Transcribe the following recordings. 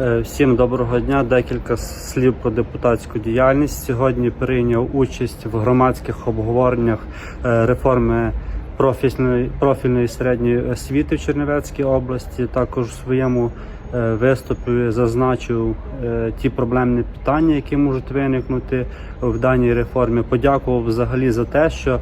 Е, Всім доброго дня. Декілька слів про депутатську діяльність. Сьогодні прийняв участь в громадських обговореннях е, реформи профільної, профільної середньої освіти в Чернівецькій області. Також в своєму е, виступі зазначив ті проблемні питання, які можуть виникнути в даній реформі. Подякував взагалі за те, що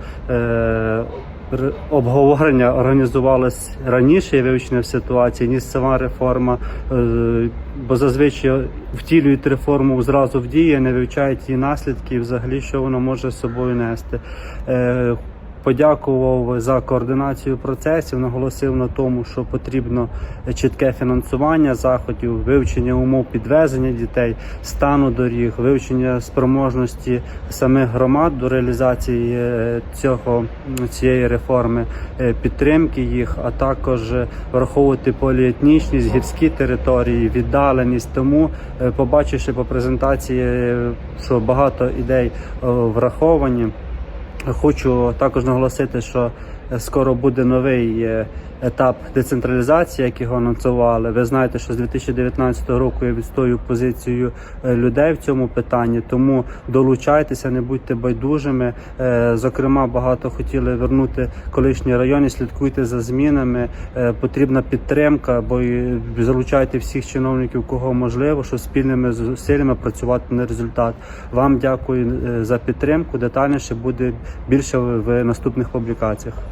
обговорення організувалось раніше я вивчення в ситуації, ніж сама реформа, Е, бо зазвичай втілюють реформу зразу в дії, не вивчають її наслідки і взагалі, що вона може з собою нести. Подякував за координацію процесів, наголосив на тому, що потрібно чітке фінансування заходів, вивчення умов підвезення дітей, стану доріг, вивчення спроможності самих громад до реалізації е, цього цієї реформи, е, підтримки їх, а також враховувати поліетнічність, гірські території, віддаленість. Тому, е, побачивши по презентації, що багато ідей враховані. Хочу також наголосити, що скоро буде новий е, етап децентралізації, як його анонсували. Ви знаєте, що з 2019 року я відстоюю позицію е, людей в цьому питанні, тому долучайтеся, не будьте байдужими. Е, Зокрема, багато хотіли вернути колишні райони. Слідкуйте за змінами. Е, Потрібна підтримка, бо залучайте всіх чиновників, кого можливо, щоб спільними зусиллями працювати на результат. Вам дякую е, за підтримку. Детальніше буде більше в наступних публікаціях.